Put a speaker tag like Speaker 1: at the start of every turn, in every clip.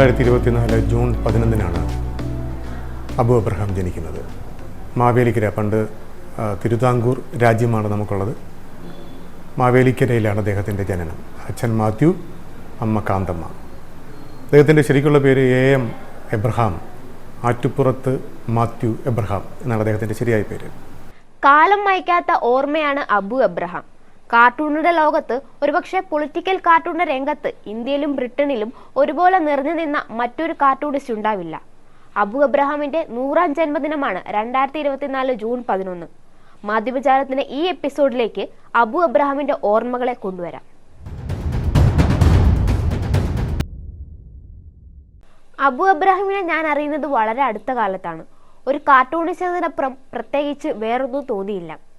Speaker 1: തൊള്ളായിരത്തി ഇരുപത്തിനാല് June പതിനൊന്നിനാണ് Abu Abraham ജനിക്കുന്നത്. മാവേലിക്കര പണ്ട് തിരുതാങ്കൂർ രാജ്യമാണ് നമുക്കുള്ളത്. മാവേലിക്കരയിലാണ് അദ്ദേഹത്തിന്റെ ജനനം. അച്ഛൻ മാത്യു അമ്മ കാന്തമ്മ. അദ്ദേഹത്തിന്റെ ശരിക്കുള്ള പേര് എ എം എബ്രഹാം ആറ്റുപുറത്ത് മാത്യു എബ്രഹാം എന്നാണ് അദ്ദേഹത്തിന്റെ ശരിയായ പേര്.
Speaker 2: കാലം മയക്കാത്ത ഓർമ്മയാണ് അബു എബ്രഹാം. കാർട്ടൂണിന്റെ ലോകത്ത് ഒരുപക്ഷെ പൊളിറ്റിക്കൽ കാർട്ടൂണിന്റെ രംഗത്ത് ഇന്ത്യയിലും ബ്രിട്ടനിലും ഒരുപോലെ നിറഞ്ഞു നിന്ന മറ്റൊരു കാർട്ടൂണിസ്റ്റ് ഉണ്ടാവില്ല. അബു അബ്രഹാമിന്റെ നൂറാം ജന്മദിനമാണ് രണ്ടായിരത്തി ഇരുപത്തിനാല് ജൂൺ പതിനൊന്ന്. മാധ്യമജാലത്തിന്റെ ഈ എപ്പിസോഡിലേക്ക് അബു അബ്രഹാമിന്റെ ഓർമ്മകളെ കൊണ്ടുവരാം. അബു അബ്രഹാമിനെ ഞാൻ അറിയുന്നത് വളരെ അടുത്ത കാലത്താണ്. ഒരു കാർട്ടൂണിസ്റ്റ് എന്നതിനപ്പുറം പ്രത്യേകിച്ച് വേറൊന്നും തോന്നിയില്ല.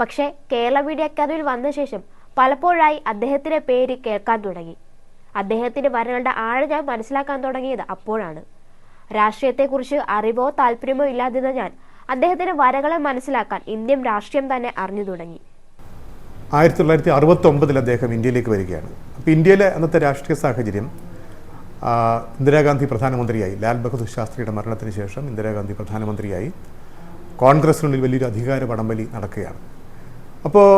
Speaker 2: പക്ഷേ കേരള മീഡിയ അക്കാദമിയിൽ വന്ന ശേഷം പലപ്പോഴായി അദ്ദേഹത്തിന്റെ പേര് കേൾക്കാൻ തുടങ്ങി. അദ്ദേഹത്തിന്റെ വരകളുടെ ആഴം ഞാൻ മനസ്സിലാക്കാൻ തുടങ്ങിയത് അപ്പോഴാണ്. രാഷ്ട്രീയത്തെക്കുറിച്ച് അറിവോ താല്പര്യമോ ഇല്ലാതിരുന്ന ഞാൻ അദ്ദേഹത്തിന്റെ വരകളെ മനസ്സിലാക്കാൻ ഇന്ത്യൻ രാഷ്ട്രീയം തന്നെ അറിഞ്ഞു തുടങ്ങി.
Speaker 1: ആയിരത്തി തൊള്ളായിരത്തി അറുപത്തി ഒമ്പതിൽ അദ്ദേഹം ഇന്ത്യയിലേക്ക് വരികയാണ്. അപ്പോൾ ഇന്ത്യയിലെ അന്നത്തെ രാഷ്ട്രീയ സാഹചര്യം ഇന്ദിരാഗാന്ധി പ്രധാനമന്ത്രിയായി ലാൽ ബഹദൂർ ശാസ്ത്രിയുടെ മരണത്തിന് ശേഷം ഇന്ദിരാഗാന്ധി പ്രധാനമന്ത്രിയായി കോൺഗ്രസിനുള്ളിൽ വലിയൊരു അധികാര വടംവലി നടക്കുകയാണ്. അപ്പോൾ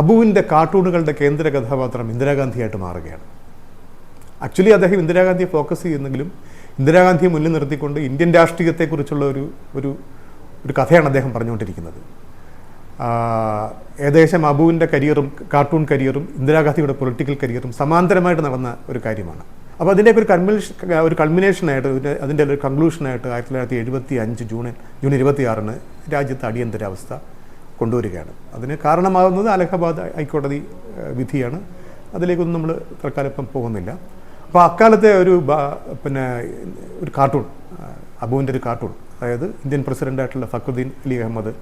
Speaker 1: അബുവിന്റെ കാർട്ടൂണുകളുടെ കേന്ദ്ര കഥാപാത്രം ഇന്ദിരാഗാന്ധിയായിട്ട് മാറുകയാണ്. ആക്ച്വലി അദ്ദേഹം ഇന്ദിരാഗാന്ധിയെ ഫോക്കസ് ചെയ്യുന്നെങ്കിലും ഇന്ദിരാഗാന്ധിയെ മുന്നിൽ നിർത്തിക്കൊണ്ട് ഇന്ത്യൻ രാഷ്ട്രീയത്തെക്കുറിച്ചുള്ള ഒരു ഒരു ഒരു കഥയാണ് അദ്ദേഹം പറഞ്ഞുകൊണ്ടിരിക്കുന്നത്. ഏകദേശം അബുവിന്റെ കരിയറും കാർട്ടൂൺ കരിയറും ഇന്ദിരാഗാന്ധിയുടെ പൊളിറ്റിക്കൽ കരിയറും സമാന്തരമായിട്ട് നടന്ന ഒരു കാര്യമാണ്. അപ്പോൾ അതിന്റെയൊക്കെ ഒരു കൺമിനേഷൻ ഒരു കൺമിനേഷനായിട്ട് അതിന്റെ ഒരു കൺക്ലൂഷനായിട്ട് ആയിരത്തി തൊള്ളായിരത്തി എഴുപത്തി അഞ്ച് ജൂൺ ജൂൺ ഇരുപത്തിയാറിന് രാജ്യത്ത് അടിയന്തരാവസ്ഥ. കൊണ്ടുവരികയാണ്. അതിന് കാരണമാകുന്നത് അലഹബാദ് ഹൈക്കോടതി വിധിയാണ്. അതിലേക്കൊന്നും നമ്മൾ തൽക്കാലം പോകുന്നില്ല. അപ്പോൾ അക്കാലത്തെ ഒരു പിന്നെ ഒരു കാർട്ടൂൺ അബുവിന്റെ ഒരു കാർട്ടൂൺ അതായത് ഇന്ത്യൻ പ്രസിഡന്റായിട്ടുള്ള ഫക്രുദ്ദീൻ അലി അഹമ്മദ്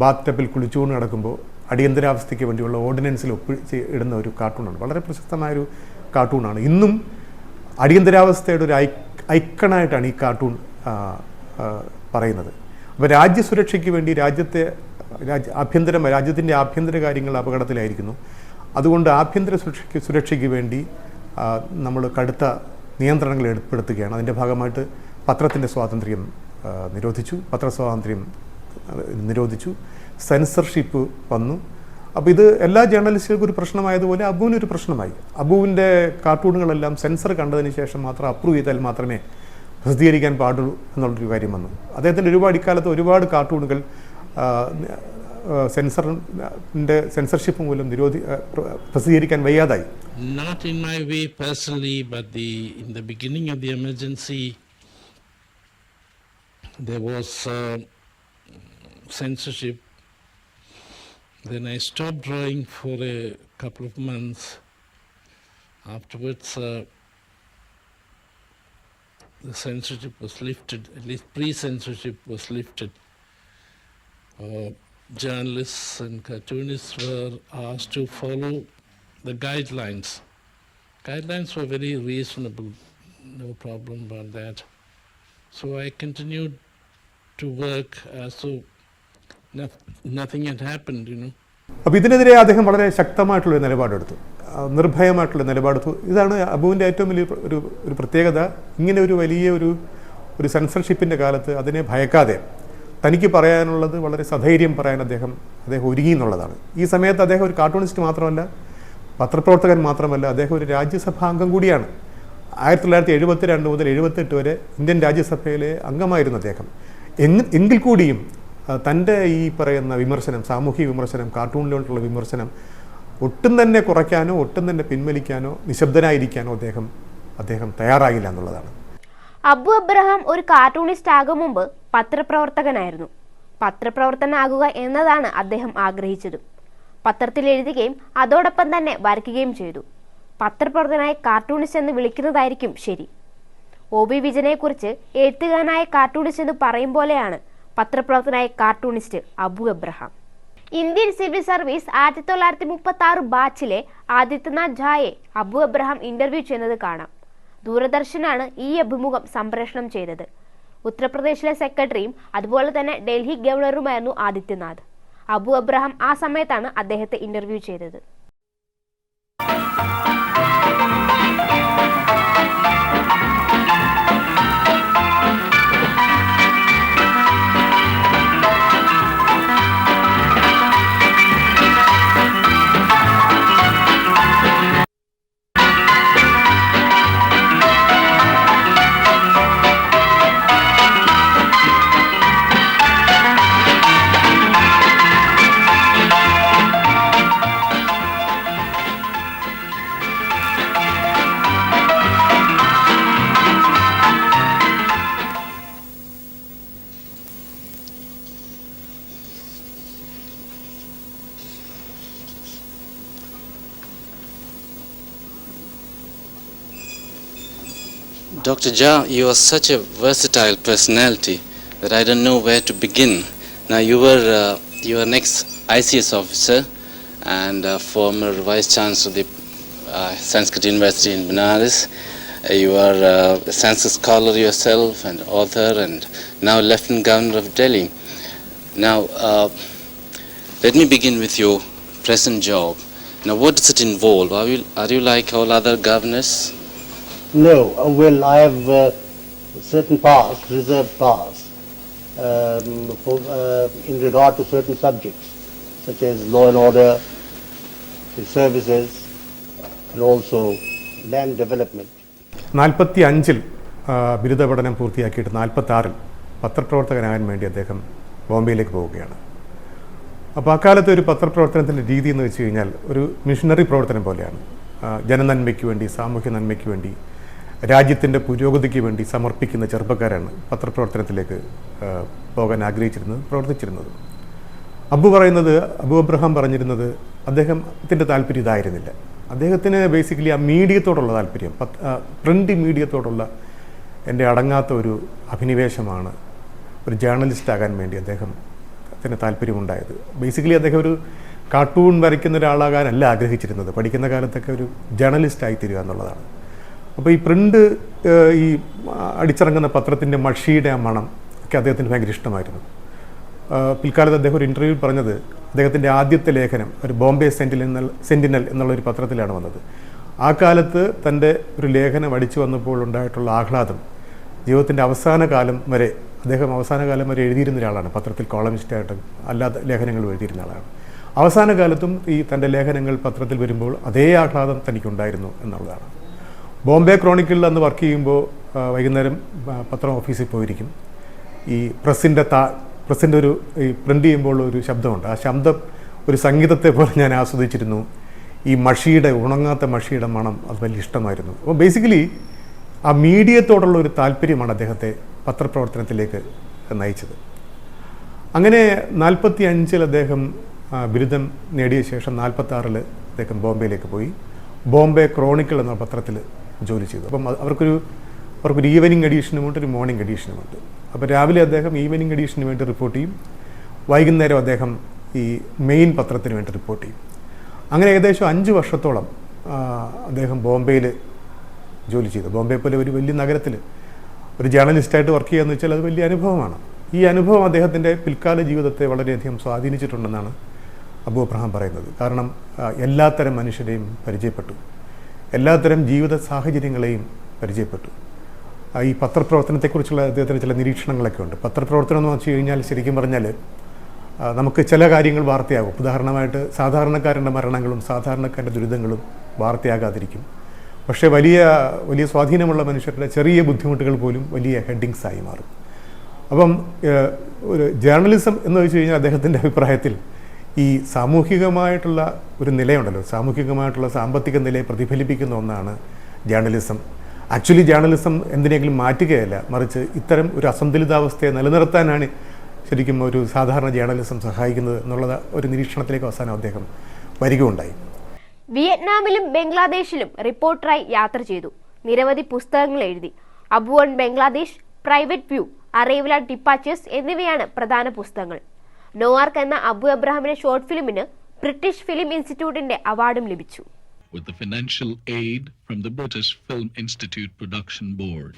Speaker 1: ബാത്ത് ടപ്പിൽ കുളിച്ചുകൊണ്ട് നടക്കുമ്പോൾ അടിയന്തരാവസ്ഥയ്ക്ക് വേണ്ടിയുള്ള ഓർഡിനൻസിൽ ഒപ്പിച്ച് ഇടുന്ന ഒരു കാർട്ടൂണാണ്. വളരെ പ്രശസ്തമായൊരു കാർട്ടൂണാണ്. ഇന്നും അടിയന്തരാവസ്ഥയുടെ ഒരു ഐ ഐക്കണായിട്ടാണ് ഈ കാർട്ടൂൺ പറയുന്നത്. അപ്പോൾ രാജ്യസുരക്ഷയ്ക്ക് വേണ്ടി രാജ്യത്തെ രാജ്യ ആഭ്യന്തര രാജ്യത്തിന്റെ ആഭ്യന്തര കാര്യങ്ങൾ അപകടത്തിലായിരിക്കുന്നു. അതുകൊണ്ട് ആഭ്യന്തര സുരക്ഷയ്ക്ക് സുരക്ഷയ്ക്ക് വേണ്ടി നമ്മൾ കടുത്ത നിയന്ത്രണങ്ങൾ ഏർപ്പെടുത്തുകയാണ്. അതിന്റെ ഭാഗമായിട്ട് പത്രത്തിന്റെ സ്വാതന്ത്ര്യം നിരോധിച്ചു. പത്രസ്വാതന്ത്ര്യം നിരോധിച്ചു. സെൻസർഷിപ്പ് വന്നു. അപ്പോൾ ഇത് എല്ലാ ജേർണലിസ്റ്റുകൾക്കും ഒരു പ്രശ്നമായതുപോലെ അബുവിനൊരു പ്രശ്നമായി. അബുവിന്റെ കാർട്ടൂണുകളെല്ലാം സെൻസർ കണ്ടതിന് ശേഷം മാത്രം അപ്രൂവ് ചെയ്താൽ മാത്രമേ പ്രസിദ്ധീകരിക്കാൻ പാടുള്ളൂ എന്നുള്ളൊരു കാര്യം വന്നു. അദ്ദേഹത്തിന്റെ ഒരുപാട് ഇക്കാലത്ത് ഒരുപാട് കാർട്ടൂണുകൾ സെൻസറിൻ്റെ സെൻസർഷിപ്പ് മൂലം നിരോധി ആ, പ്ര- പ്രസിദ്ധീകരിക്കാൻ വയ്യാതായി
Speaker 3: Not in my way personally, but the in the beginning of the emergency, there was uh, censorship. Then I stopped drawing for a couple of months. Afterwards, uh, the censorship was lifted. At least pre-censorship was lifted. Uh, journalists and cartoonists were asked to follow the guidelines. Guidelines were very reasonable, no problem about that. So I continued to work as though no- nothing had happened, you know.
Speaker 1: അപ്പോൾ ഇതിനെതിരെ അദ്ദേഹം വളരെ ശക്തമായിട്ടുള്ള നിലപാടെടുത്തു നിർഭയമായിട്ടുള്ള നിലപാടെടുത്തു ഇതാണ് അബുവിന്റെ ഏറ്റവും വലിയ ഒരു ഒരു പ്രത്യേകത ഇങ്ങനെ ഒരു വലിയ ഒരു ഒരു സെൻസർഷിപ്പിന്റെ കാലത്ത് അതിനെ ഭയക്കാതെ തനിക്ക് പറയാനുള്ളത് വളരെ സധൈര്യം പറയാൻ അദ്ദേഹം അദ്ദേഹം ഒരുങ്ങി എന്നുള്ളതാണ്. ഈ സമയത്ത് അദ്ദേഹം ഒരു കാർട്ടൂണിസ്റ്റ് മാത്രമല്ല പത്രപ്രവർത്തകൻ മാത്രമല്ല അദ്ദേഹം ഒരു രാജ്യസഭാ അംഗം കൂടിയാണ്. ആയിരത്തി തൊള്ളായിരത്തി എഴുപത്തി രണ്ട് മുതൽ എഴുപത്തെട്ട് വരെ ഇന്ത്യൻ രാജ്യസഭയിലെ അംഗമായിരുന്നു അദ്ദേഹം. എങ് എങ്കിൽ കൂടിയും തന്റെ ഈ പറയുന്ന വിമർശനം സാമൂഹിക വിമർശനം കാർട്ടൂണിലോട്ടുള്ള വിമർശനം ഒട്ടും തന്നെ കുറയ്ക്കാനോ ഒട്ടും തന്നെ പിൻവലിക്കാനോ നിശബ്ദനായിരിക്കാനോ അദ്ദേഹം അദ്ദേഹം തയ്യാറായില്ല എന്നുള്ളതാണ്.
Speaker 2: അബു അബ്രഹാം ഒരു കാർട്ടൂണിസ്റ്റ് ആകും മുമ്പ് പത്രപ്രവർത്തകനായിരുന്നു. പത്രപ്രവർത്തനാകുക എന്നതാണ് അദ്ദേഹം ആഗ്രഹിച്ചത്. പത്രത്തിൽ എഴുതുകയും അതോടൊപ്പം തന്നെ വരയ്ക്കുകയും ചെയ്തു. പത്രപ്രവർത്തനായ കാർട്ടൂണിസ്റ്റ് എന്ന് വിളിക്കുന്നതായിരിക്കും ശരി. ഒ ബി വിജയനെക്കുറിച്ച് എഴുത്തുകാരനായ കാർട്ടൂണിസ്റ്റ് എന്ന് പറയും പോലെയാണ് പത്രപ്രവർത്തനായ cartoonist Abu Abraham. Indian civil service ആയിരത്തി തൊള്ളായിരത്തി മുപ്പത്തി ആറ് ബാച്ചിലെ ആദിത്യനാഥ് ഝായെ അബു അബ്രഹാം ഇന്റർവ്യൂ ചെയ്യുന്നത് കാണാം. ദൂരദർശനാണ് ഈ അഭിമുഖം സംപ്രേഷണം ചെയ്തത്. ഉത്തർപ്രദേശിലെ സെക്രട്ടറിയും അതുപോലെ തന്നെ ഡൽഹി ഗവർണറുമായിരുന്നു ആദിത്യനാഥ്. അബു അബ്രഹാം ആ സമയത്താണ് അദ്ദേഹത്തെ ഇന്റർവ്യൂ ചെയ്തത്.
Speaker 4: Dr. Jha, you are such a versatile personality that I don't know where to begin. Now, you were uh, you an ex-ICS officer and former vice chancellor of the uh, Sanskrit University in Benares. Uh, you are uh, a Sanskrit scholar yourself and author, and now Lieutenant Governor of Delhi. Now, uh, let me begin with your present job. Now, what does it involve? Are you are you like all other governors?
Speaker 5: No, uh, well, I have uh, certain powers, reserved powers, um, for, uh, in regard to certain subjects, such as law and order, the services, and also land development.
Speaker 1: നാൽപ്പത്തി അഞ്ചിൽ ബിരുദ പഠനം പൂർത്തിയാക്കിയിട്ട് നാൽപ്പത്തി ആറിൽ പത്രപ്രവർത്തകനാകാൻ വേണ്ടി അദ്ദേഹം ബോംബെയിലേക്ക് പോവുകയാണ് അപ്പോൾ അക്കാലത്തെ ഒരു പത്രപ്രവർത്തനത്തിന്റെ രീതി എന്ന് വെച്ച് കഴിഞ്ഞാൽ ഒരു മിഷനറി പ്രവർത്തനം പോലെയാണ് ജനനന്മയ്ക്ക് വേണ്ടി സാമൂഹ്യ നന്മയ്ക്ക് വേണ്ടി രാജ്യത്തിന്റെ പുരോഗതിക്ക് വേണ്ടി സമർപ്പിക്കുന്ന ചെറുപ്പക്കാരാണ് പത്രപ്രവർത്തനത്തിലേക്ക് പോകാൻ ആഗ്രഹിച്ചിരുന്നത് പ്രവർത്തിച്ചിരുന്നത്. അബു പറയുന്നത് അബു അബ്രഹാം പറഞ്ഞിരുന്നത് അദ്ദേഹത്തിന്റെ താല്പര്യം ഇതായിരുന്നില്ല. അദ്ദേഹത്തിന് ബേസിക്കലി ആ മീഡിയത്തോടുള്ള താല്പര്യം പ്രിന്റ് മീഡിയത്തോടുള്ള എന്റെ അടങ്ങാത്ത ഒരു അഭിനിവേശമാണ് ഒരു ജേർണലിസ്റ്റ് ആകാൻ വേണ്ടി അദ്ദേഹത്തിന് താല്പര്യമുണ്ടായത്. ബേസിക്കലി അദ്ദേഹം ഒരു കാർട്ടൂൺ വരയ്ക്കുന്ന ഒരാളാകാനല്ല ആഗ്രഹിച്ചിരുന്നത്. പഠിക്കുന്ന കാലത്തൊക്കെ ഒരു ജേർണലിസ്റ്റ് തീരുക എന്നുള്ളതാണ്. അപ്പോൾ ഈ പ്രിന്റ് ഈ അടിച്ചിറങ്ങുന്ന പത്രത്തിന്റെ മഷിയുടെ ആ മണം ഒക്കെ അദ്ദേഹത്തിന് ഭയങ്കര ഇഷ്ടമായിരുന്നു. പിൽക്കാലത്ത് അദ്ദേഹം ഒരു ഇന്റർവ്യൂവിൽ പറഞ്ഞത് അദ്ദേഹത്തിന്റെ ആദ്യത്തെ ലേഖനം ഒരു ബോംബെ സെന്റിനൽ സെന്റിനൽ എന്നുള്ള ഒരു പത്രത്തിലാണ് വന്നത്. ആ കാലത്ത് തന്റെ ഒരു ലേഖനം അടിച്ചു വന്നപ്പോൾ ഉണ്ടായിട്ടുള്ള ആഹ്ലാദം ജീവിതത്തിന്റെ അവസാന കാലം വരെ അദ്ദേഹം അവസാന കാലം വരെ എഴുതിയിരുന്ന ഒരാളാണ്. പത്രത്തിൽ കോളമിസ്റ്റായിട്ട് അല്ലാത്ത ലേഖനങ്ങൾ എഴുതിയിരുന്ന ആളാണ്. അവസാന കാലത്തും ഈ തന്റെ ലേഖനങ്ങൾ പത്രത്തിൽ വരുമ്പോൾ അതേ ആഹ്ലാദം തനിക്കുണ്ടായിരുന്നു എന്നുള്ളതാണ്. ബോംബെ ക്രോണിക്കിളിൽ അന്ന് വർക്ക് ചെയ്യുമ്പോൾ വൈകുന്നേരം പത്രം ഓഫീസിൽ പോയിരിക്കും. ഈ പ്രസിന്റെ താ പ്രസിന്റെ ഒരു ഈ പ്രിന്റ് ചെയ്യുമ്പോൾ ഒരു ശബ്ദമുണ്ട്. ആ ശബ്ദം ഒരു സംഗീതത്തെ പോലെ ഞാൻ ആസ്വദിച്ചിരുന്നു. ഈ മഷിയുടെ ഉണങ്ങാത്ത മഷിയുടെ മണം അത് വലിയ ഇഷ്ടമായിരുന്നു. അപ്പോൾ ബേസിക്കലി ആ മീഡിയത്തോടുള്ള ഒരു താല്പര്യമാണ് അദ്ദേഹത്തെ പത്രപ്രവർത്തനത്തിലേക്ക് നയിച്ചത്. അങ്ങനെ നാൽപ്പത്തി അഞ്ചിൽ അദ്ദേഹം ബിരുദം നേടിയ ശേഷം നാൽപ്പത്തി ആറിൽ അദ്ദേഹം ബോംബെയിലേക്ക് പോയി. ബോംബെ ക്രോണിക്കിൾ എന്ന പത്രത്തിൽ ജോലി ചെയ്തു. അപ്പം അവർക്കൊരു അവർക്കൊരു ഈവനിങ് എഡീഷനുമുണ്ട് ഒരു മോർണിംഗ് എഡീഷനുമുണ്ട് അപ്പോൾ രാവിലെ അദ്ദേഹം ഈവനിങ് എഡീഷന് വേണ്ടി റിപ്പോർട്ട് ചെയ്യും. വൈകുന്നേരം അദ്ദേഹം ഈ മെയിൻ പത്രത്തിന് വേണ്ടി റിപ്പോർട്ട് ചെയ്യും. അങ്ങനെ ഏകദേശം അഞ്ച് വർഷത്തോളം അദ്ദേഹം ബോംബെയിൽ ജോലി ചെയ്തു. ബോംബെ പോലെ ഒരു വലിയ നഗരത്തിൽ ഒരു ജേർണലിസ്റ്റായിട്ട് വർക്ക് ചെയ്യുക എന്ന് വെച്ചാൽ അത് വലിയ അനുഭവമാണ്. ഈ അനുഭവം അദ്ദേഹത്തിന്റെ പിൽക്കാല ജീവിതത്തെ വളരെയധികം സ്വാധീനിച്ചിട്ടുണ്ടെന്നാണ് അബു അബ്രഹാം പറയുന്നത്. കാരണം എല്ലാത്തരം മനുഷ്യരെയും പരിചയപ്പെട്ടു. എല്ലാത്തരം ജീവിത സാഹചര്യങ്ങളെയും പരിചയപ്പെട്ടു. ഈ പത്രപ്രവർത്തനത്തെക്കുറിച്ചുള്ള അദ്ദേഹത്തിന് ചില നിരീക്ഷണങ്ങളൊക്കെ ഉണ്ട് പത്രപ്രവർത്തനം എന്ന് വെച്ച് കഴിഞ്ഞാൽ ശരിക്കും പറഞ്ഞാൽ നമുക്ക് ചില കാര്യങ്ങൾ വാർത്തയാകും. ഉദാഹരണമായിട്ട് സാധാരണക്കാരന്റെ മരണങ്ങളും സാധാരണക്കാരന്റെ ദുരിതങ്ങളും വാർത്തയാകാതിരിക്കും. പക്ഷേ വലിയ വലിയ സ്വാധീനമുള്ള മനുഷ്യരുടെ ചെറിയ ബുദ്ധിമുട്ടുകൾ പോലും വലിയ ഹെഡിങ്സായി മാറും. അപ്പം ഒരു ജേർണലിസം എന്ന് വെച്ച് കഴിഞ്ഞാൽ അദ്ദേഹത്തിന്റെ അഭിപ്രായത്തിൽ ഈ സാമൂഹികമായിട്ടുള്ള ഒരു നിലയുണ്ടല്ലോ. സാമൂഹികമായിട്ടുള്ള സാമ്പത്തിക നിലയെ പ്രതിഫലിപ്പിക്കുന്ന ഒന്നാണ് ജേർണലിസം. ആക്ച്വലി ജേർണലിസം എന്തിനെങ്കിലും മാറ്റുകയല്ല മറിച്ച് ഇത്തരം ഒരു അസന്തുലിതാവസ്ഥയെ നിലനിർത്താനാണ് ശരിക്കും ഒരു സാധാരണ ജേർണലിസം സഹായിക്കുന്നത് എന്നുള്ളത് ഒരു നിരീക്ഷണത്തിലേക്ക് അവസാനം അദ്ദേഹം വരികയുണ്ടായി.
Speaker 2: വിയറ്റ്നാമിലും ബംഗ്ലാദേശിലും റിപ്പോർട്ടറായി യാത്ര ചെയ്തു. നിരവധി പുസ്തകങ്ങൾ എഴുതി. Abu on Bangladesh private view arrival departures എന്നിവയാണ് പ്രധാന പുസ്തകങ്ങൾ. നോവാർക്ക് എന്ന അബു അബ്രഹാമിന്റെ ഷോർട്ട് ഫിലിമിന് ബ്രിട്ടീഷ് ഫിലിം ഇൻസ്റ്റിറ്റ്യൂട്ടിന്റെ അവാർഡും ലഭിച്ചു
Speaker 6: with the financial aid from the British Film Institute Production Board.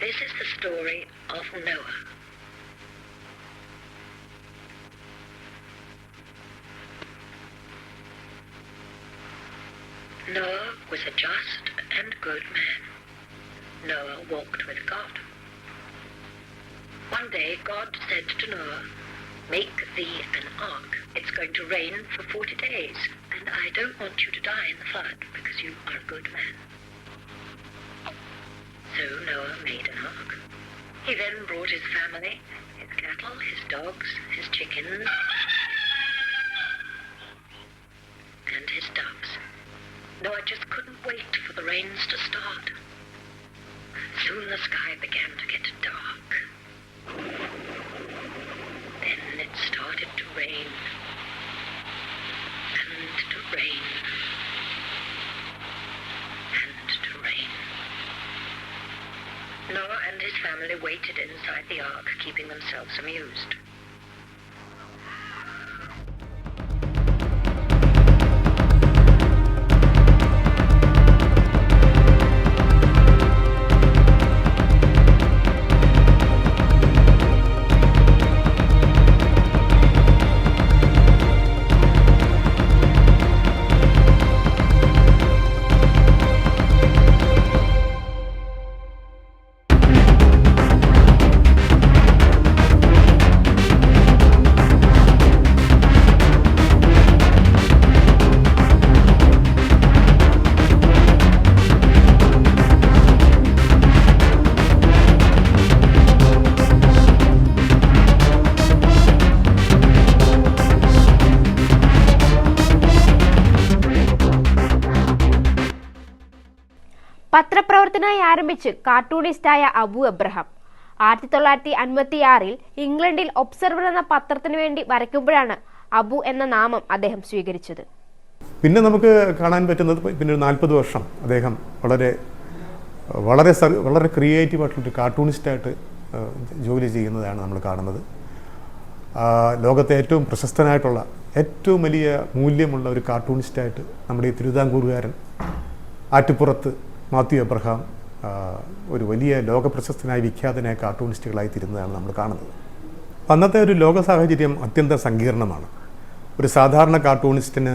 Speaker 7: This is the story of Noah. Noah was a just and good man. Noah walked with God. One day God said to Noah, Make thee an ark. It's going to rain for 40 days, and I don't want you to die in the flood because you are a good man. So Noah made an ark. He then brought his family, his cattle, his dogs, his chickens, and his doves. Noah just couldn't wait for the rains to start. Soon the sky began to get dark. Then it started to rain. And to rain. Family waited inside the ark, keeping themselves amused.
Speaker 2: പത്രപ്രവർത്തനമായി ആരംഭിച്ച് കാർട്ടൂണിസ്റ്റായ Abu Abraham ആയിരത്തി തൊള്ളായിരത്തി അൻപത്തി ആറിൽ ഇംഗ്ലണ്ടിൽ observer എന്ന പത്രത്തിനു വേണ്ടി വരയ്ക്കുമ്പോഴാണ് അബു എന്ന നാമം അദ്ദേഹം സ്വീകരിച്ചത്.
Speaker 1: പിന്നെ നമുക്ക് കാണാൻ പറ്റുന്നത് പിന്നെ ഒരു നാൽപ്പത് വർഷം അദ്ദേഹം വളരെ വളരെ വളരെ ക്രിയേറ്റീവ് ആയിട്ടുള്ളൊരു കാർട്ടൂണിസ്റ്റായിട്ട് ജോലി ചെയ്യുന്നതാണ് നമ്മൾ കാണുന്നത്. ലോകത്തെ ഏറ്റവും പ്രശസ്തനായിട്ടുള്ള ഏറ്റവും വലിയ മൂല്യമുള്ള ഒരു കാർട്ടൂണിസ്റ്റായിട്ട് നമ്മുടെ ഈ തിരുവിതാംകൂറുകാരൻ ആറ്റുപുറത്ത് മാത്യു എബ്രഹാം ഒരു വലിയ ലോകപ്രശസ്തനായ വിഖ്യാതനായ കാർട്ടൂണിസ്റ്റുകളായി തീരുന്നതാണ് നമ്മൾ കാണുന്നത്. അന്നത്തെ ഒരു ലോക സാഹചര്യം അത്യന്തം സങ്കീർണമാണ്. ഒരു സാധാരണ കാർട്ടൂണിസ്റ്റിന്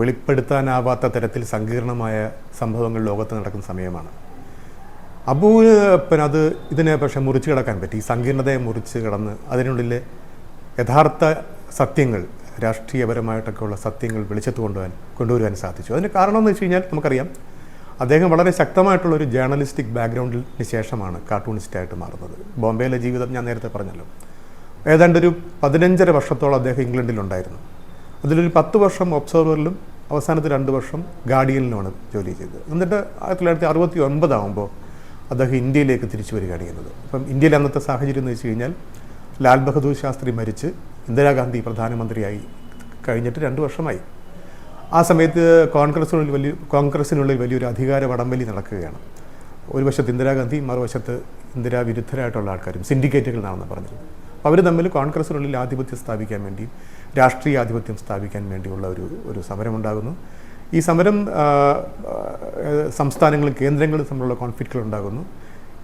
Speaker 1: വെളിപ്പെടുത്താനാവാത്ത തരത്തിൽ സങ്കീർണമായ സംഭവങ്ങൾ ലോകത്ത് നടക്കുന്ന സമയമാണ്. അബുവിന് പിന്നെ അത് ഇതിനെ പക്ഷേ മുറിച്ച് കിടക്കാൻ പറ്റി. സങ്കീർണതയെ മുറിച്ച് കിടന്ന് അതിനുള്ളിൽ യഥാർത്ഥ സത്യങ്ങൾ രാഷ്ട്രീയപരമായിട്ടൊക്കെയുള്ള സത്യങ്ങൾ വെളിച്ചത്ത് കൊണ്ടുവരാൻ കൊണ്ടുവരുവാൻ സാധിച്ചു. അതിന് കാരണം എന്ന് വെച്ച് കഴിഞ്ഞാൽ നമുക്കറിയാം അദ്ദേഹം വളരെ ശക്തമായിട്ടുള്ള ഒരു ജേർണലിസ്റ്റിക് ബാക്ക്ഗ്രൗണ്ടിന് ശേഷമാണ് കാർട്ടൂണിസ്റ്റായിട്ട് മാറുന്നത്. ബോംബെയിലെ ജീവിതം ഞാൻ നേരത്തെ പറഞ്ഞല്ലോ. ഏതാണ്ട് ഒരു പതിനഞ്ചര വർഷത്തോളം അദ്ദേഹം ഇംഗ്ലണ്ടിലുണ്ടായിരുന്നു. അതിലൊരു പത്ത് വർഷം ഒബ്സർവറിലും അവസാനത്തെ രണ്ട് വർഷം ഗാർഡിയനിലുമാണ് ജോലി ചെയ്തത്. എന്നിട്ട് ആയിരത്തി തൊള്ളായിരത്തി അറുപത്തി ഒൻപതാകുമ്പോൾ അദ്ദേഹം ഇന്ത്യയിലേക്ക് തിരിച്ചു വരികയാണ് ചെയ്യുന്നത്. അപ്പം ഇന്ത്യയിലെ അന്നത്തെ സാഹചര്യം എന്ന് വെച്ച് കഴിഞ്ഞാൽ ലാൽ ബഹദൂർ ശാസ്ത്രി മരിച്ച് ഇന്ദിരാഗാന്ധി പ്രധാനമന്ത്രിയായി കഴിഞ്ഞിട്ട് രണ്ട് വർഷമായി. ആ സമയത്ത് കോൺഗ്രസിനുള്ളിൽ വലിയ കോൺഗ്രസിനുള്ളിൽ വലിയൊരു അധികാര വടംവലി നടക്കുകയാണ്. ഒരു വശത്ത് ഇന്ദിരാഗാന്ധി മറുവശത്ത് ഇന്ദിരാ വിരുദ്ധരായിട്ടുള്ള ആൾക്കാരും സിൻഡിക്കേറ്റുകൾ എന്നാണെന്ന് പറഞ്ഞിരുന്നു. അപ്പോൾ അവർ തമ്മിൽ കോൺഗ്രസിനുള്ളിൽ ആധിപത്യം സ്ഥാപിക്കാൻ വേണ്ടി രാഷ്ട്രീയ ആധിപത്യം സ്ഥാപിക്കാൻ വേണ്ടിയുള്ള ഒരു ഒരു സമരമുണ്ടാകുന്നു. ഈ സമരം സംസ്ഥാനങ്ങളും കേന്ദ്രങ്ങളും തമ്മിലുള്ള കോൺഫ്ലിക്റ്റുകൾ ഉണ്ടാകുന്നു.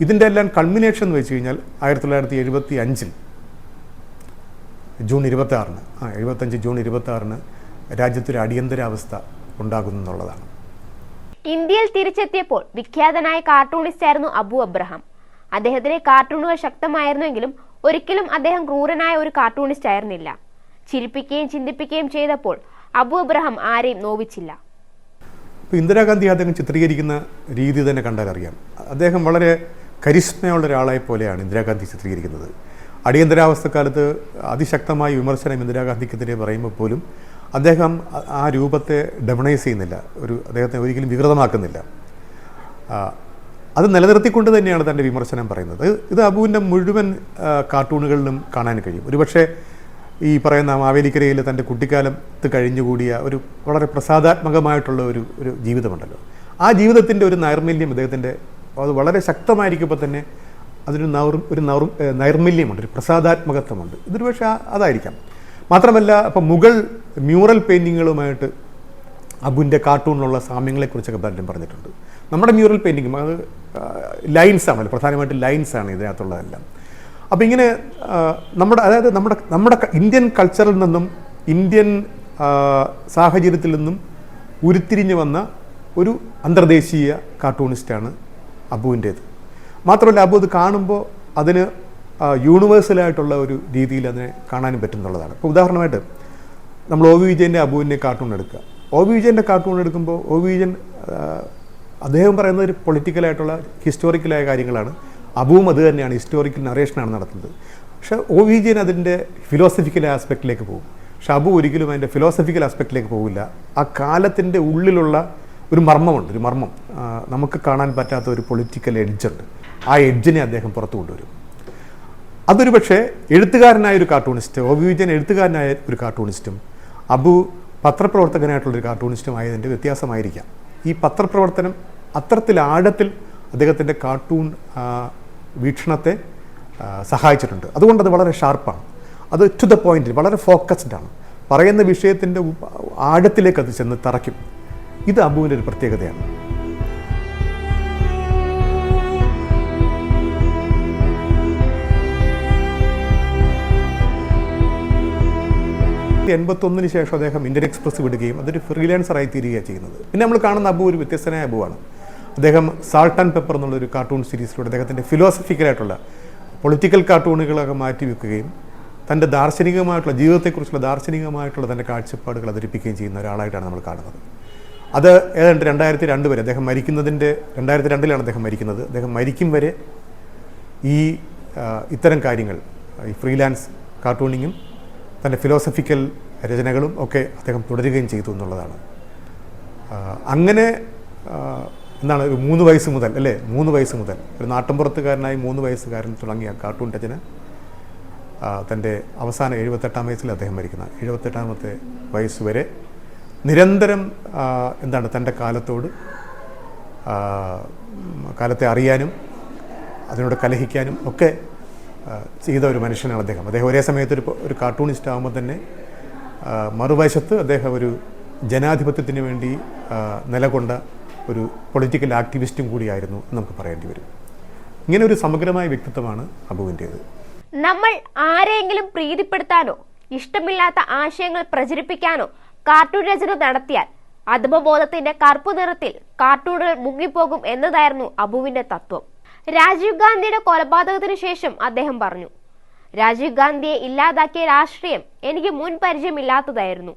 Speaker 1: ഇതിന്റെ എല്ലാം കൾമിനേഷൻ എന്ന് വെച്ച് കഴിഞ്ഞാൽ ആയിരത്തി തൊള്ളായിരത്തി എഴുപത്തി അഞ്ചിൽ ജൂൺ ഇരുപത്തി ആറിന് ആ എഴുപത്തഞ്ച് ജൂൺ ഇരുപത്തി ആറിന് രാജ്യത്തൊരു അടിയന്തരാവസ്ഥ ഉണ്ടാകുന്നു എന്നുള്ളതാണ്
Speaker 2: ഇന്ത്യയിൽ തിരിച്ചെത്തിയപ്പോൾ വിഖ്യാതനായ കാർട്ടൂണിസ്റ്റ് ആയിരുന്നു അബു അബ്രഹാം. അദ്ദേഹത്തിന്റെ കാർട്ടൂണുകൾ ശക്തമായിരുന്നുവെങ്കിലും ഒരിക്കലും അദ്ദേഹം ക്രൂരനായ ഒരു കാർട്ടൂണിസ്റ്റ് ആയിരുന്നില്ല ചിരിപ്പിക്കുകയും ചിന്തിപ്പിക്കുകയും ചെയ്തപ്പോൾ അബു അബ്രഹാം ആരെയും നോവിച്ചില്ല.
Speaker 1: ഇപ്പോൾ ഇന്ദിരാഗാന്ധി അദ്ദേഹം ചിത്രീകരിക്കുന്ന രീതി തന്നെ കണ്ടാൽ അറിയാം. അദ്ദേഹം വളരെ കരിസ്മയുള്ള ഒരാളെ പോലെയാണ് ഇന്ദിരാഗാന്ധി ചിത്രീകരിക്കുന്നത്. അടിയന്തരാവസ്ഥക്കാലത്ത് അതിശക്തമായ വിമർശനം ഇന്ദിരാഗാന്ധിക്കെതിരെ പറയുമ്പോൾ പോലും അദ്ദേഹം ആ- രൂപത്തെ ഡെമണൈസ് ചെയ്യുന്നില്ല. ഒരു അദ്ദേഹത്തെ ഒരിക്കലും വികൃതമാക്കുന്നില്ല. അത് നിലനിർത്തിക്കൊണ്ട് തന്നെയാണ് തന്റെ വിമർശനം പറയുന്നത്. ഇത് അബുവിന്റെ മുഴുവൻ കാർട്ടൂണുകളിലും കാണാൻ കഴിയും. ഒരുപക്ഷെ ഈ പറയുന്ന മാവേലിക്കരയിൽ തന്റെ കുട്ടിക്കാലത്ത് കഴിഞ്ഞുകൂടിയ ഒരു വളരെ പ്രസാദാത്മകമായിട്ടുള്ള ഒരു ഒരു ജീവിതമുണ്ടല്ലോ. ആ ജീവിതത്തിന്റെ ഒരു നൈർമല്യം അദ്ദേഹത്തിന്റെ അത് വളരെ ശക്തമായിരിക്കുമ്പോൾ തന്നെ അതിനൊരു നൗർ ഒരു നൗർ നൈർമല്യമുണ്ട് ഒരു പ്രസാദാത്മകത്വമുണ്ട്. ഇതൊരു പക്ഷേ അതായിരിക്കാം. മാത്രമല്ല ഇപ്പം മുഗൾ മ്യൂറൽ പെയിന്റിങ്ങുകളുമായിട്ട് അബുവിന്റെ കാർട്ടൂണിലുള്ള സാമ്യങ്ങളെക്കുറിച്ചൊക്കെ പലരും പറഞ്ഞിട്ടുണ്ട്. നമ്മുടെ മ്യൂറൽ പെയിന്റിങ്ങും അത് ലൈൻസ് ആണല്ലോ പ്രധാനമായിട്ടും ലൈൻസ് ആണ് ഇതിനകത്തുള്ളതെല്ലാം. അപ്പോൾ ഇങ്ങനെ നമ്മുടെ അതായത് നമ്മുടെ നമ്മുടെ ഇന്ത്യൻ കൾച്ചറിൽ നിന്നും ഇന്ത്യൻ സാഹചര്യത്തിൽ നിന്നും ഉരുത്തിരിഞ്ഞു വന്ന ഒരു അന്തർദേശീയ കാർട്ടൂണിസ്റ്റാണ് അബുവിന്റേത് മാത്രമല്ല അബു അത് കാണുമ്പോൾ അതിന് യൂണിവേഴ്സലായിട്ടുള്ള ഒരു രീതിയിൽ അതിനെ കാണാനും പറ്റുന്നുള്ളതാണ് ഇപ്പോൾ ഉദാഹരണമായിട്ട് നമ്മൾ ഒ വി വിജയന്റെ അബുവിന്റെ കാർട്ടൂൺ എടുക്കുക. ഒ വി വിജയന്റെ കാർട്ടൂൺ എടുക്കുമ്പോൾ ഒ വി വിജയൻ അദ്ദേഹം പറയുന്നത് ഒരു പൊളിറ്റിക്കലായിട്ടുള്ള ഹിസ്റ്റോറിക്കലായ കാര്യങ്ങളാണ്. അബുവും അത് തന്നെയാണ് ഹിസ്റ്റോറിക്കൽ നറേഷനാണ് നടത്തുന്നത്. പക്ഷേ ഒ വി വിജയൻ അതിന്റെ ഫിലോസഫിക്കൽ ആസ്പെക്റ്റിലേക്ക് പോകും. പക്ഷെ അബു ഒരിക്കലും അതിന്റെ ഫിലോസഫിക്കൽ ആസ്പെക്റ്റിലേക്ക് പോകില്ല ആ കാലത്തിന്റെ ഉള്ളിലുള്ള ഒരു മർമ്മമുണ്ട് ഒരു മർമ്മം. നമുക്ക് കാണാൻ പറ്റാത്ത ഒരു പൊളിറ്റിക്കൽ എഡ്ജുണ്ട് ആ എഡ്ജിനെ അദ്ദേഹം പുറത്തു കൊണ്ടുവരും. അതൊരു പക്ഷേ എഴുത്തുകാരനായ ഒരു കാർട്ടൂണിസ്റ്റ് ഒ വിജയൻ എഴുത്തുകാരനായ ഒരു കാർട്ടൂണിസ്റ്റും അബു പത്രപ്രവർത്തകനായിട്ടുള്ളൊരു കാർട്ടൂണിസ്റ്റും ആയതിന്റെ വ്യത്യാസമായിരിക്കാം. ഈ പത്രപ്രവർത്തനം അത്തരത്തിൽ ആഴത്തിൽ അദ്ദേഹത്തിന്റെ കാർട്ടൂൺ വീക്ഷണത്തെ സഹായിച്ചിട്ടുണ്ട്. അതുകൊണ്ട് അത് വളരെ ഷാർപ്പാണ് അത് ടു ദ പോയിന്റ് വളരെ ഫോക്കസ്ഡ് ആണ്. പറയുന്ന വിഷയത്തിന്റെ ആഴത്തിലേക്ക് അത് ചെന്ന് തറയ്ക്കും. ഇത് അബുവിന്റെ ഒരു പ്രത്യേകതയാണ്. എൺപത്തൊന്നിന് ശേഷം അദ്ദേഹം ഇന്ത്യൻ എക്സ്പ്രസ് വിടുകയും അതൊരു ഫ്രീലാൻസറായി തീരുകയാണ് ചെയ്യുന്നത്. പിന്നെ നമ്മൾ കാണുന്ന അബു ഒരു വ്യത്യസ്തനായ അബുവാണ്. അദ്ദേഹം സാൾട്ട് ആൻഡ് പെപ്പർ എന്നുള്ളൊരു കാർട്ടൂൺ സീരീസിലൂടെ അദ്ദേഹത്തിന്റെ ഫിലോസഫിക്കലായിട്ടുള്ള പൊളിറ്റിക്കൽ കാർട്ടൂണുകളൊക്കെ മാറ്റി വെക്കുകയും തന്റെ ദാർശനികമായിട്ടുള്ള ജീവിതത്തെക്കുറിച്ചുള്ള ദാർശനികമായിട്ടുള്ള തന്റെ കാഴ്ചപ്പാടുകൾ അവതരിപ്പിക്കുകയും ചെയ്യുന്ന ഒരാളായിട്ടാണ് നമ്മൾ കാണുന്നത്. അത് ഏതാണ്ട് രണ്ടായിരത്തി രണ്ട് വരെ അദ്ദേഹം മരിക്കുന്നതിന്റെ രണ്ടായിരത്തി രണ്ടിലാണ് അദ്ദേഹം മരിക്കുന്നത്. അദ്ദേഹം മരിക്കും വരെ ഈ ഇത്തരം കാര്യങ്ങൾ ഈ ഫ്രീലാൻസ് കാർട്ടൂണിങ്ങും തന്റെ ഫിലോസഫിക്കൽ രചനകളും ഒക്കെ അദ്ദേഹം തുടരുകയും ചെയ്തു എന്നുള്ളതാണ്. അങ്ങനെ എന്താണ് ഒരു മൂന്ന് വയസ്സ് മുതൽ അല്ലേ? മൂന്ന് വയസ്സ് മുതൽ. ഒരു നാട്ടിൻപുറത്തുകാരനായി മൂന്ന് വയസ്സുകാരൻ തുടങ്ങിയ കാർട്ടൂൺ രചന തന്റെ അവസാന എഴുപത്തെട്ടാം വയസ്സിൽ അദ്ദേഹം മരിക്കുന്ന. എഴുപത്തെട്ടാമത്തെ വയസ്സ് വരെ നിരന്തരം എന്താണ് തന്റെ കാലത്തോട് കാലത്തെ അറിയാനും അതിനോട് കലഹിക്കാനും ഒക്കെ ചെയ്ത ഒരു മനുഷ്യനാണ് അദ്ദേഹം. അദ്ദേഹം ഒരേ സമയത്ത് ഒരു ഒരു കാർട്ടൂണിസ്റ്റ് ആകുമ്പോൾ തന്നെ മറുവശത്ത് അദ്ദേഹം ഒരു ജനാധിപത്യത്തിന് വേണ്ടി നിലകൊണ്ട ഒരു പൊളിറ്റിക്കൽ ആക്ടിവിസ്റ്റും കൂടിയായിരുന്നു നമുക്ക് പറയേണ്ടി വരും. ഇങ്ങനെ ഒരു സമഗ്രമായ വ്യക്തിത്വമാണ് അബുവിന്റേത്.
Speaker 2: നമ്മൾ ആരെങ്കിലും പ്രീതിപ്പെടുത്താനോ ഇഷ്ടമില്ലാത്ത ആശയങ്ങൾ പ്രചരിപ്പിക്കാനോ കാർട്ടൂൺ രചന നടത്തിയാൽ അധമബോധത്തിന്റെ കറുപ്പു നിറത്തിൽ കാർട്ടൂണുകൾ മുങ്ങിപ്പോകും എന്നതായിരുന്നു അബുവിന്റെ തത്വം. രാജീവ് ഗാന്ധിയുടെ കൊലപാതകത്തിന് ശേഷം അദ്ദേഹം പറഞ്ഞു രാജീവ് ഗാന്ധിയെ ഇല്ലാതാക്കിയ രാഷ്ട്രീയം എനിക്ക് മുൻ പരിചയമില്ലാത്തതായിരുന്നു.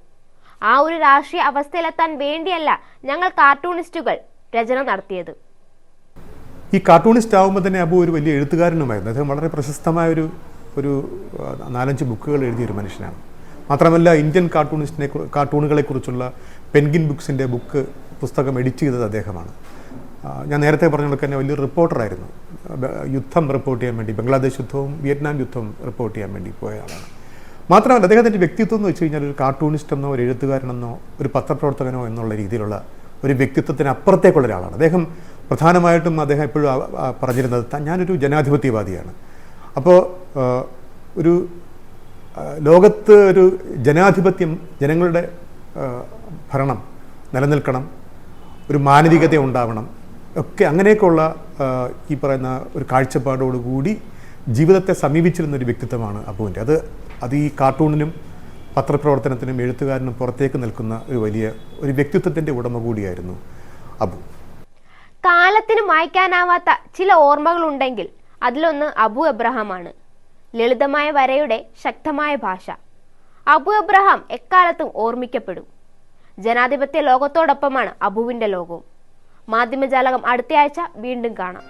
Speaker 2: ആ ഒരു രാഷ്ട്രീയ അവസ്ഥയിലെത്താൻ വേണ്ടിയല്ല ഞങ്ങൾ കാർട്ടൂണിസ്റ്റുകൾ രചന നടത്തിയത്.
Speaker 1: ഈ കാർട്ടൂണിസ്റ്റ് ആകുമ്പോൾ തന്നെ അബു ഒരു വലിയ എഴുത്തുകാരനുമായിരുന്നു. അദ്ദേഹം വളരെ പ്രശസ്തമായ ഒരു ഒരു നാലഞ്ച് ബുക്കുകൾ എഴുതിയൊരു മനുഷ്യനാണ്. മാത്രമല്ല ഇന്ത്യൻ കാർട്ടൂണിസ്റ്റിനെ കുറി- കാർട്ടൂണുകളെക്കുറിച്ചുള്ള പെൻഗിൻ ബുക്സിന്റെ ബുക്ക് പുസ്തകം എഡിറ്റ് ചെയ്തത് അദ്ദേഹമാണ്. ഞാൻ നേരത്തെ പറഞ്ഞ കണക്ക് തന്നെ വലിയൊരു റിപ്പോർട്ടറായിരുന്നു. യുദ്ധം റിപ്പോർട്ട് ചെയ്യാൻ വേണ്ടി ബംഗ്ലാദേശ് യുദ്ധവും വിയറ്റ്നാം യുദ്ധവും റിപ്പോർട്ട് ചെയ്യാൻ വേണ്ടി പോയ ആളാണ്. മാത്രമല്ല അദ്ദേഹത്തിന്റെ വ്യക്തിത്വം എന്ന് വെച്ച് കഴിഞ്ഞാൽ ഒരു കാർട്ടൂണിസ്റ്റ് എന്നോ ഒരു എഴുത്തുകാരനെന്നോ ഒരു പത്രപ്രവർത്തകനോ എന്നുള്ള രീതിയിലുള്ള ഒരു വ്യക്തിത്വത്തിന് അപ്പുറത്തേക്കുള്ള ഒരാളാണ്. അദ്ദേഹം പ്രധാനമായിട്ടും അദ്ദേഹം എപ്പോഴും പറഞ്ഞിരുന്നത് "ത- ഞാനൊരു ജനാധിപത്യവാദിയാണ്. അപ്പോൾ ഒരു ലോകത്ത് ഒരു ജനാധിപത്യം ജനങ്ങളുടെ ഭരണം നിലനിൽക്കണം ഒരു മാനവികത ഉണ്ടാവണം ഒക്കെ അങ്ങനെയൊക്കെയുള്ള ഈ പറയുന്ന ഒരു കാഴ്ചപ്പാടോടുകൂടി ജീവിതത്തെ സമീപിച്ചിരുന്ന ഒരു വ്യക്തിത്വമാണ് അബുവിന്റെ അത് അത് ഈ കാർട്ടൂണിനും പത്രപ്രവർത്തനത്തിനും എഴുത്തുകാരനും പുറത്തേക്ക് നിൽക്കുന്ന ഒരു വലിയ ഒരു വ്യക്തിത്വത്തിന്റെ ഉടമ കൂടിയായിരുന്നു അബു.
Speaker 2: കാലത്തിന് മായ്ക്കാനാവാത്ത ചില ഓർമ്മകളുണ്ടെങ്കിൽ അതിലൊന്ന് അബു എബ്രഹാമാണ്. ലളിതമായ വരയുടെ ശക്തമായ ഭാഷ. അബു എബ്രഹാം എക്കാലത്തും ഓർമ്മിക്കപ്പെടും. ജനാധിപത്യ ലോകത്തോടൊപ്പമാണ് അബുവിന്റെ ലോകവും. മാധ്യമജാലകം അടുത്തയാഴ്ച വീണ്ടും കാണാം